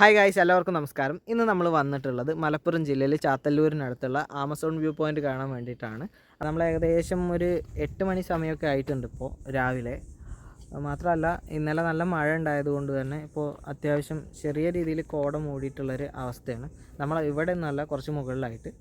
Hi guys എല്ലാവർക്കും നമസ്കാരം. ഇന്ന് നമ്മൾ വന്നിട്ടുള്ളത് മലപ്പുറം ജില്ലയിൽ ചാത്തല്ലൂരിനടുത്തുള്ള ആമസോൺ വ്യൂ പോയിന്റ് കാണാൻ വേണ്ടിയിട്ടാണ്. നമ്മൾ ഏകദേശം ഒരു എട്ട് മണി സമയമൊക്കെ ആയിട്ടുണ്ട് ഇപ്പോൾ രാവിലെ. മാത്രമല്ല ഇന്നലെ നല്ല മഴ ഉണ്ടായതുകൊണ്ട് തന്നെ ഇപ്പോൾ അത്യാവശ്യം ചെറിയ രീതിയിൽ കോട മൂടിയിട്ടുള്ളൊരു അവസ്ഥയാണ്. നമ്മൾ ഇവിടെ നിന്നല്ല കുറച്ച് മുകളിലായിട്ട്.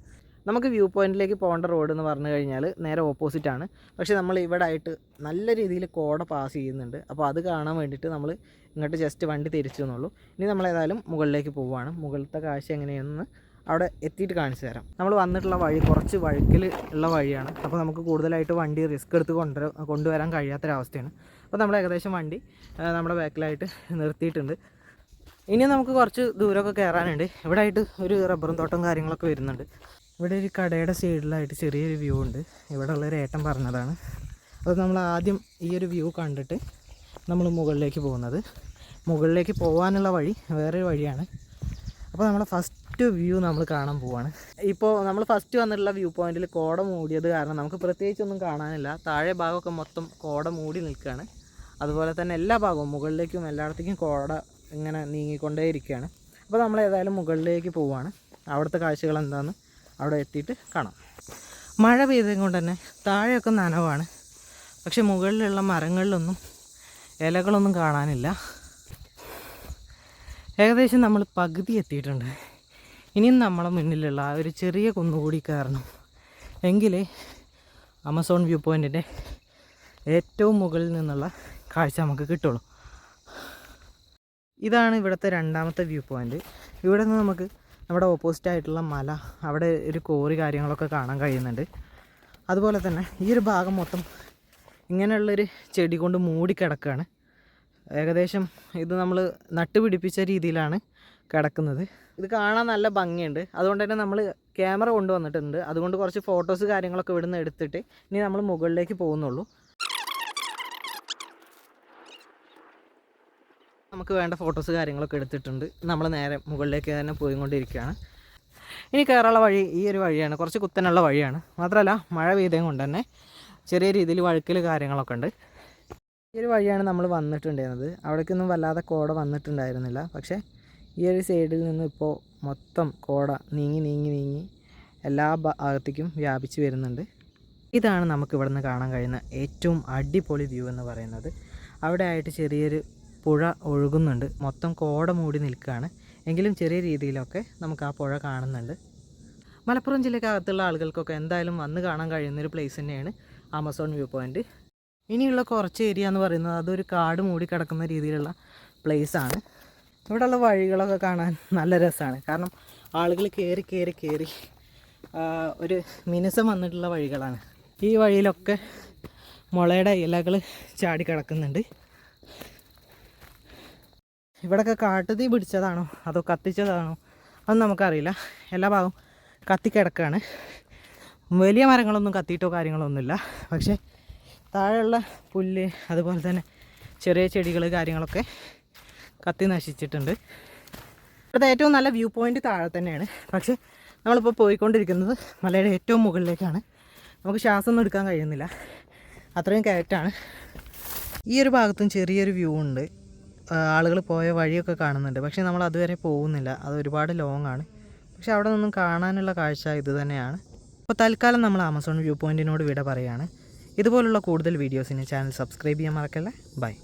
നമുക്ക് വ്യൂ പോയിന്റിലേക്ക് പോകേണ്ട റോഡ് എന്ന് പറഞ്ഞു കഴിഞ്ഞാൽ നേരെ ഓപ്പോസിറ്റ് ആണ്. പക്ഷേ നമ്മൾ ഇവിടെ ആയിട്ട് നല്ല രീതിയിൽ കോട പാസ് ചെയ്യുന്നുണ്ട്. അപ്പോൾ അത് കാണാൻ വേണ്ടിയിട്ട് നമ്മൾ ഇങ്ങോട്ട് ജസ്റ്റ് വണ്ടി തിരിച്ചു എന്നുള്ളൂ ഇനി നമ്മൾ ഏതായാലും മുകളിലേക്ക് പോവുകയാണ്. മുകളിലത്തെ കാശ് എങ്ങനെയാണെന്ന് അവിടെ എത്തിയിട്ട് കാണിച്ചു തരാം. നമ്മൾ വന്നിട്ടുള്ള വഴി കുറച്ച് വഴുക്കിൽ ഉള്ള വഴിയാണ്. അപ്പോൾ നമുക്ക് കൂടുതലായിട്ട് വണ്ടി റിസ്ക് എടുത്ത് കൊണ്ടുവരാൻ കൊണ്ടുവരാൻ കഴിയാത്തൊരവസ്ഥയാണ്. അപ്പോൾ നമ്മൾ ഏകദേശം വണ്ടി നമ്മുടെ ബാക്കിലായിട്ട് നിർത്തിയിട്ടുണ്ട്. ഇനി നമുക്ക് കുറച്ച് ദൂരമൊക്കെ കയറാനുണ്ട്. ഇവിടെ ആയിട്ട് ഒരു റബ്ബറും തോട്ടം കാര്യങ്ങളൊക്കെ വരുന്നുണ്ട്. ഇവിടെ ഒരു കടയുടെ സൈഡിലായിട്ട് ചെറിയൊരു വ്യൂ ഉണ്ട്. ഇവിടെ ഉള്ളൊരു ഏട്ടൻ പറഞ്ഞതാണ്. അത് നമ്മൾ ആദ്യം ഈ ഒരു വ്യൂ കണ്ടിട്ട് നമ്മൾ മുകളിലേക്ക് പോകുന്നത്. മുകളിലേക്ക് പോകാനുള്ള വഴി വേറൊരു വഴിയാണ്. അപ്പോൾ നമ്മൾ ഫസ്റ്റ് വ്യൂ നമ്മൾ കാണാൻ പോവാണ്. ഇപ്പോൾ നമ്മൾ ഫസ്റ്റ് വന്നിട്ടുള്ള വ്യൂ പോയിന്റിൽ കോട മൂടിയത് കാരണം നമുക്ക് പ്രത്യേകിച്ചൊന്നും കാണാനില്ല. താഴെ ഭാഗമൊക്കെ മൊത്തം കോട മൂടി നിൽക്കുകയാണ്. അതുപോലെ തന്നെ എല്ലാ ഭാഗവും മുകളിലേക്കും എല്ലായിടത്തേക്കും കോട ഇങ്ങനെ നീങ്ങിക്കൊണ്ടേ ഇരിക്കുകയാണ് അപ്പോൾ നമ്മൾ ഏതായാലും മുകളിലേക്ക് പോവുകയാണ് അവിടുത്തെ കാഴ്ചകൾ എന്താണെന്ന് അവിടെ എത്തിയിട്ട് കാണാം. മഴ പെയ്തത് കൊണ്ട് തന്നെ താഴെയൊക്കെ നനവാണ്. പക്ഷെ മുകളിലുള്ള മരങ്ങളിലൊന്നും ഇലകളൊന്നും കാണാനില്ല. ഏകദേശം നമ്മൾ പകുതി എത്തിയിട്ടുണ്ട്. ഇനിയും നമ്മളെ മുന്നിലുള്ള ആ ഒരു ചെറിയ കുന്നുകൂടി കയറണം. എങ്കിലേ ആമസോൺ വ്യൂ പോയിന്റിന്റെ ഏറ്റവും മുകളിൽ നിന്നുള്ള കാഴ്ച നമുക്ക് കിട്ടുള്ളൂ. ഇതാണ് ഇവിടുത്തെ രണ്ടാമത്തെ വ്യൂ പോയിന്റ് ഇവിടെ നിന്ന് നമുക്ക് നമ്മുടെ ഓപ്പോസിറ്റ് ആയിട്ടുള്ള മല. അവിടെ ഒരു കോറി കാര്യങ്ങളൊക്കെ കാണാൻ കഴിയുന്നുണ്ട്. അതുപോലെ തന്നെ ഈ ഒരു ഭാഗം മൊത്തം ഇങ്ങനെയുള്ളൊരു ചെടി കൊണ്ട് മൂടിക്കിടക്കുകയാണ് ഏകദേശം ഇത് നമ്മൾ നട്ടുപിടിപ്പിച്ച രീതിയിലാണ് കിടക്കുന്നത്. ഇത് കാണാൻ നല്ല ഭംഗിയുണ്ട്. അതുകൊണ്ട് തന്നെ നമ്മൾ ക്യാമറ കൊണ്ടുവന്നിട്ടുണ്ട്. അതുകൊണ്ട് കുറച്ച് ഫോട്ടോസ് കാര്യങ്ങളൊക്കെ ഇവിടുന്ന് എടുത്തിട്ട് ഇനി നമ്മൾ മുകളിലേക്ക് പോകുന്നുള്ളൂ. നമുക്ക് വേണ്ട ഫോട്ടോസ് കാര്യങ്ങളൊക്കെ എടുത്തിട്ടുണ്ട്. നമ്മൾ നേരെ മുകളിലേക്ക് തന്നെ പോയിക്കൊണ്ടിരിക്കുകയാണ്. ഇനി കയറാനുള്ള വഴി ഈ ഒരു വഴിയാണ്. കുറച്ച് കുത്തനുള്ള വഴിയാണ്. മാത്രമല്ല മഴ പെയ്തതും കൊണ്ട് തന്നെ ചെറിയ രീതിയിൽ വഴുക്കൽ കാര്യങ്ങളൊക്കെ ഉണ്ട്. ഈ ഒരു വഴിയാണ് നമ്മൾ വന്നിട്ടുണ്ടായിരുന്നത്. അവിടേക്കൊന്നും വല്ലാതെ കോട വന്നിട്ടുണ്ടായിരുന്നില്ല. പക്ഷേ ഈ ഒരു സൈഡിൽ നിന്ന് ഇപ്പോൾ മൊത്തം കോട നീങ്ങി നീങ്ങി നീങ്ങി എല്ലാ ഭാഗത്തേക്കും വ്യാപിച്ചു വരുന്നുണ്ട്. ഇതാണ് നമുക്ക് ഇവിടെ നിന്ന് കാണാൻ കഴിയുന്ന ഏറ്റവും അടിപൊളി വ്യൂ എന്ന് പറയുന്നത്. അവിടെ ആയിട്ട് ചെറിയൊരു പുഴ ഒഴുകുന്നുണ്ട്. മൊത്തം കോട മൂടി നിൽക്കുകയാണ്. എങ്കിലും ചെറിയ രീതിയിലൊക്കെ നമുക്ക് ആ പുഴ കാണുന്നുണ്ട്. മലപ്പുറം ജില്ലക്കകത്തുള്ള ആളുകൾക്കൊക്കെ എന്തായാലും വന്ന് കാണാൻ കഴിയുന്നൊരു പ്ലേസ് തന്നെയാണ് ആമസോൺ വ്യൂ പോയിന്റ് ഇനിയുള്ള കുറച്ച് ഏരിയ എന്ന് പറയുന്നത് അതൊരു കാട് മൂടി കിടക്കുന്ന രീതിയിലുള്ള ആണ്. ഇവിടെയുള്ള വഴികളൊക്കെ കാണാൻ നല്ല രസമാണ്. കാരണം ആളുകൾ കയറി കയറി കയറി ഒരു മിനുസം വന്നിട്ടുള്ള വഴികളാണ്. ഈ വഴിയിലൊക്കെ മുളയുടെ ഇലകൾ ചാടി കിടക്കുന്നുണ്ട്. ഇവിടെയൊക്കെ കാട്ടുതീ പിടിച്ചതാണോ? അതോ കത്തിച്ചതാണോ? അതൊന്നും നമുക്കറിയില്ല. എല്ലാ ഭാഗവും കത്തിക്കിടക്കുകയാണ് വലിയ മരങ്ങളൊന്നും കത്തിയിട്ടോ കാര്യങ്ങളൊന്നുമില്ല. പക്ഷേ താഴെയുള്ള പുല്ല് അതുപോലെ തന്നെ ചെറിയ ചെടികൾ കാര്യങ്ങളൊക്കെ കത്തി നശിച്ചിട്ടുണ്ട്. ഇവിടുത്തെ ഏറ്റവും നല്ല വ്യൂ പോയിന്റ് താഴെ തന്നെയാണ്. പക്ഷേ നമ്മളിപ്പോൾ പോയിക്കൊണ്ടിരിക്കുന്നത് മലയുടെ ഏറ്റവും മുകളിലേക്കാണ്. നമുക്ക് ശ്വാസമൊന്നും എടുക്കാൻ കഴിയുന്നില്ല. അത്രയും കയറ്റാണ്. ഈ ഒരു ഭാഗത്തും ചെറിയൊരു വ്യൂ ഉണ്ട്. ആളുകൾ പോയ വഴിയൊക്കെ കാണുന്നുണ്ട്. പക്ഷേ നമ്മൾ അതുവരെ പോകുന്നില്ല. അത് ഒരുപാട് ലോങ് ആണ്. പക്ഷേ അവിടെ നിന്നും കാണാനുള്ള കാഴ്ച ഇത് തന്നെയാണ്. അപ്പോൾ തൽക്കാലം നമ്മൾ ആമസോൺ വ്യൂ പോയിന്റിനോട് വിട പറയുകയാണ്. ഇതുപോലുള്ള കൂടുതൽ വീഡിയോസിന് ചാനൽ സബ്സ്ക്രൈബ് ചെയ്യാൻ മറക്കല്ലേ? ബൈ